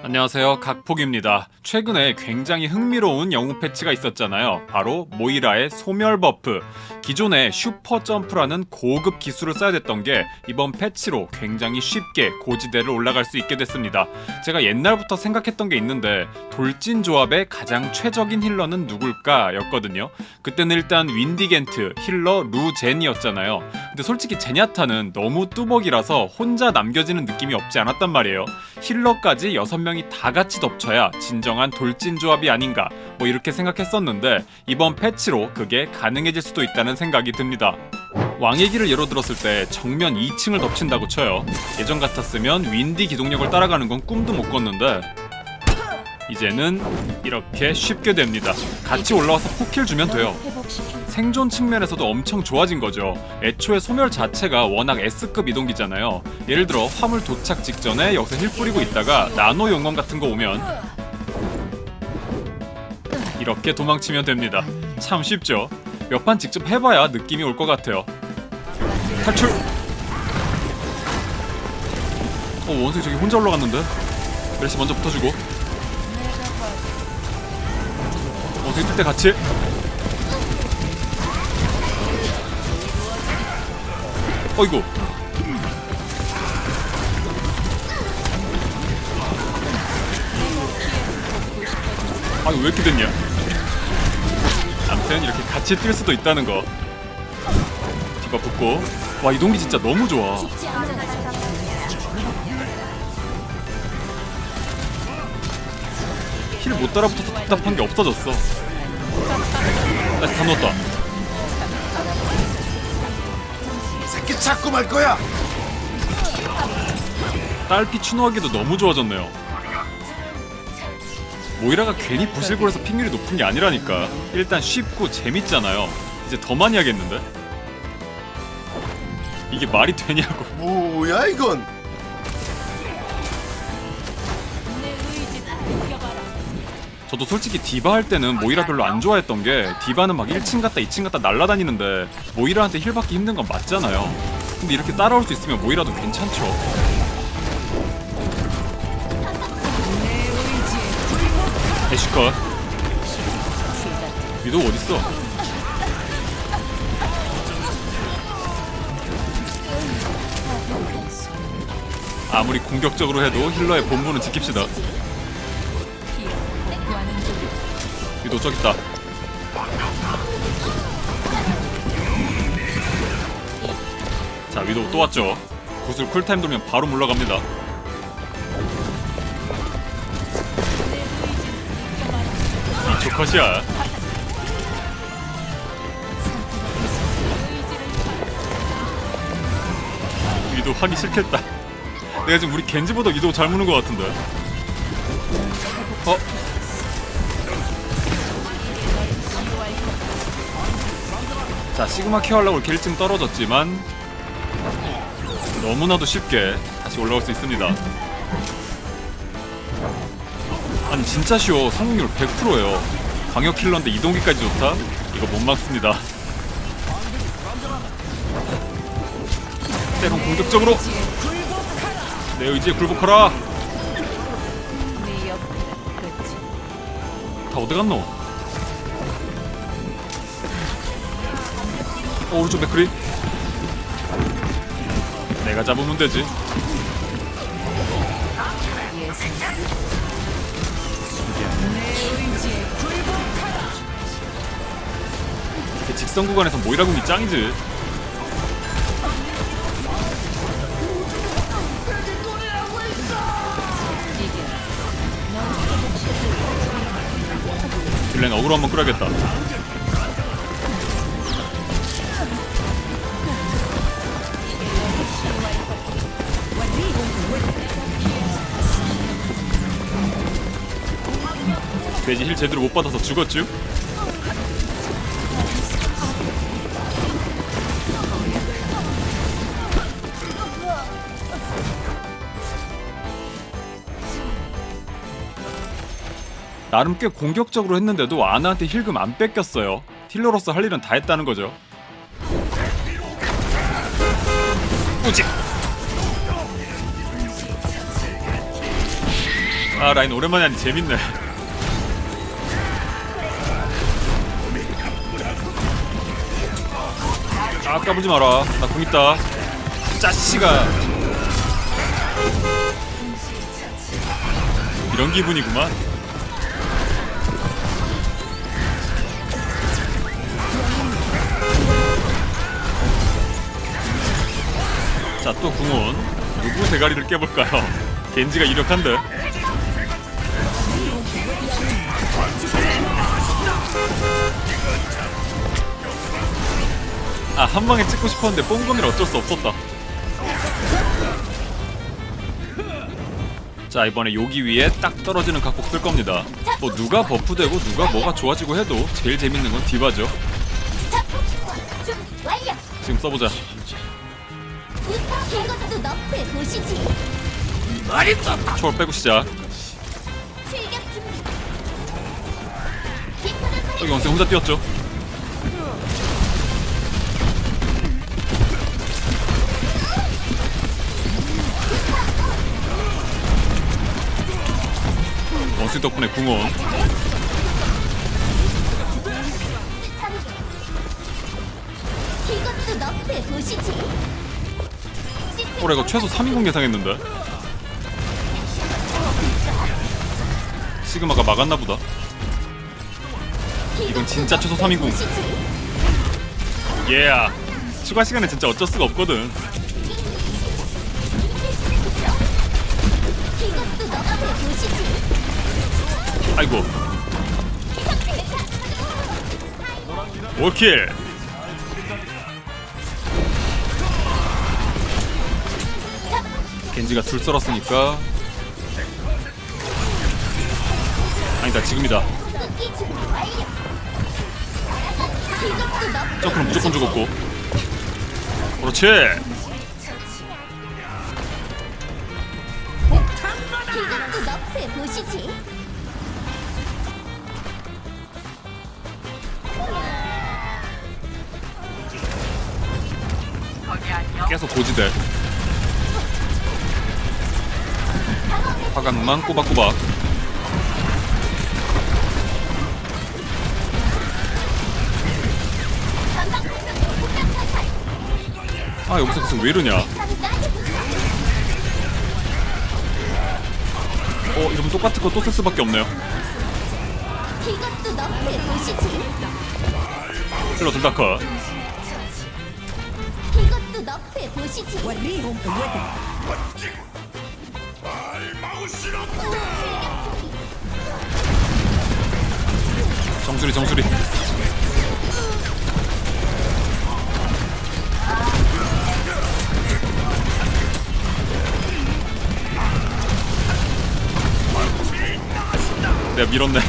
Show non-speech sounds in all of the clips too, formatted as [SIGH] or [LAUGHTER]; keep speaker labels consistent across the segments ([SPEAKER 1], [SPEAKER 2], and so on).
[SPEAKER 1] 안녕하세요. 각폭입니다. 최근에 굉장히 흥미로운 영웅 패치가 있었잖아요. 바로 모이라의 소멸 버프. 기존에 슈퍼 점프라는 고급 기술을 써야 됐던 게 이번 패치로 굉장히 쉽게 고지대를 올라갈 수 있게 됐습니다. 제가 옛날부터 생각했던 게 있는데 돌진 조합의 가장 최적인 힐러는 누굴까 였거든요. 그때는 일단 윈디겐트 힐러 루젠이었잖아요. 근데 솔직히 제냐타는 너무 뚜벅이라서 혼자 남겨지는 느낌이 없지 않았단 말이에요. 힐러까지 6명 이 다 같이 덮쳐야 진정한 돌진 조합이 아닌가 뭐 이렇게 생각했었는데 이번 패치로 그게 가능해질 수도 있다는 생각이 듭니다. 왕의 길을 예로 들었을 때 정면 2층을 덮친다고 쳐요. 예전 같았으면 윈디 기동력을 따라가는 건 꿈도 못 꿨는데 이제는 이렇게 쉽게 됩니다. 같이 올라와서 포킬 주면 돼요. 생존 측면에서도 엄청 좋아진 거죠. 애초에 소멸 자체가 워낙 S급 이동기잖아요. 예를 들어 화물 도착 직전에 여기서 힐 뿌리고 있다가 나노 용검 같은 거 오면 이렇게 도망치면 됩니다. 참 쉽죠? 몇 판 직접 해봐야 느낌이 올 것 같아요. 탈출! 어 원숭이 저기 혼자 올라갔는데? 메르시 먼저 붙어주고 뜰때 같이. 어이구. 아 이거 왜 이렇게 됐냐? 아무튼 이렇게 같이 뛸 수도 있다는 거. 디바 붙고. 와 이동기 진짜 너무 좋아. 힐 못 따라붙어서 답답한 게 없어졌어 나이스 다 넣었다
[SPEAKER 2] 새끼 찾고 말 거야.
[SPEAKER 1] 딸피 추노하기도 너무 좋아졌네요. 모이라가 괜히 부실골에서 핑률이 높은 게 아니라니까. 일단 쉽고 재밌잖아요. 이제 더 많이 하겠는데? 이게 말이 되냐고.
[SPEAKER 2] 뭐야 이건?
[SPEAKER 1] 저도 솔직히 디바 할 때는 모이라 별로 안 좋아했던 게 디바는 막 1층 갔다 2층 갔다 날라다니는데 모이라한테 힐 받기 힘든 건 맞잖아요. 근데 이렇게 따라올 수 있으면 모이라도 괜찮죠. 애쉬컷 위도 어딨어? 아무리 공격적으로 해도 힐러의 본분은 지킵시다. 위도 저기 있다. 자 위도 또 왔죠. 구슬 쿨타임 돌면 바로 물러갑니다. 이쪽 컷이야. 위도 하기 싫겠다. 내가 지금 우리 겐지보다 위도 잘 무는 것 같은데. 어? 자 시그마 케어하려고 이렇게 1층 떨어졌지만 너무나도 쉽게 다시 올라올 수 있습니다. 아니 진짜 쉬워. 성공률 100%예요. 광역 킬러인데 이동기까지 좋다? 이거 못 막습니다. 때론 공격적으로. 내 의지에 굴복하라. 다 어디갔노? 어 오른쪽 맥크리. 내가 잡으면 되지. 이렇게 직선 구간에서 모이라 궁이 짱이지. 딜랭 어그로 한번 끌어야겠다 돼지 힐 제대로 못 받아서 죽었쥬? 나름 꽤 공격적으로 했는데도 아나한테 힐금 안 뺏겼어요. 힐러로서 할 일은 다 했다는 거죠. 우지! 아 라인 오랜만에 하니 재밌네 아 까부지 마라. 나 공 있다. 짜씨가. 이런 기분이구만. 자 또 궁원 누구 대가리를 깨볼까요? [LAUGHS] 겐지가 유력한데 아 한 방에 찍고 싶었는데 뽕검이라 어쩔 수 없었다 자 이번에 여기 위에 딱 떨어지는 각복 쓸 겁니다 뭐 누가 버프되고 누가 뭐가 좋아지고 해도 제일 재밌는 건 디바죠. 지금 써보자. 초월 빼고 시작. 여기 원생 혼자 뛰었죠 원숭이 덕분에 궁원
[SPEAKER 3] 이것도 보시지.
[SPEAKER 1] 올해 이거 최소 3인공 예상했는데 시그마가 막았나 보다 이건 진짜 최소
[SPEAKER 3] 너프해
[SPEAKER 1] 3인공.
[SPEAKER 3] 보시지.
[SPEAKER 1] 예 추가 시간에 진짜 어쩔 수가 없거든
[SPEAKER 3] 이것도 너프해 보시지.
[SPEAKER 1] 아이고. 올킬. 겐지가 둘 썰었으니까. 아니다 지금이다. 점프는 무조건 죽었고. 그렇지.
[SPEAKER 3] 이것도 보시지.
[SPEAKER 1] 계속 고지대. 화강만 꼬박꼬박. 아 여기서 계속 왜 이러냐? 어 이러면 똑같은 거 또 쓸 수밖에 없네요.
[SPEAKER 3] 이것도 너프해 보시지.
[SPEAKER 1] 힐러 둘다 컷 정수리 정수리. 내가 밀었네.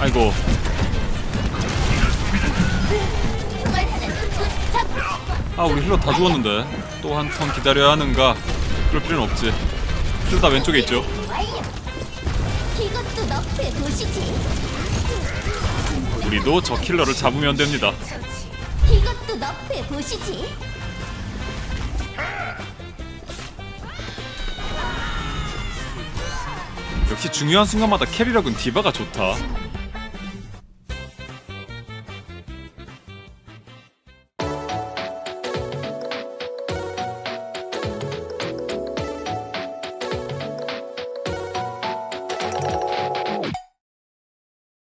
[SPEAKER 1] 아이고 아 우리 힐러 다 죽었는데 또 한 턴 기다려야 하는가 그럴 필요는 없지 힐러 다 왼쪽에 있죠.
[SPEAKER 3] 이것도.
[SPEAKER 1] 우리도 저 킬러를 잡으면 됩니다
[SPEAKER 3] 이것도 너프해 보시지.
[SPEAKER 1] 역시 중요한 순간마다 캐리력은 디바가 좋다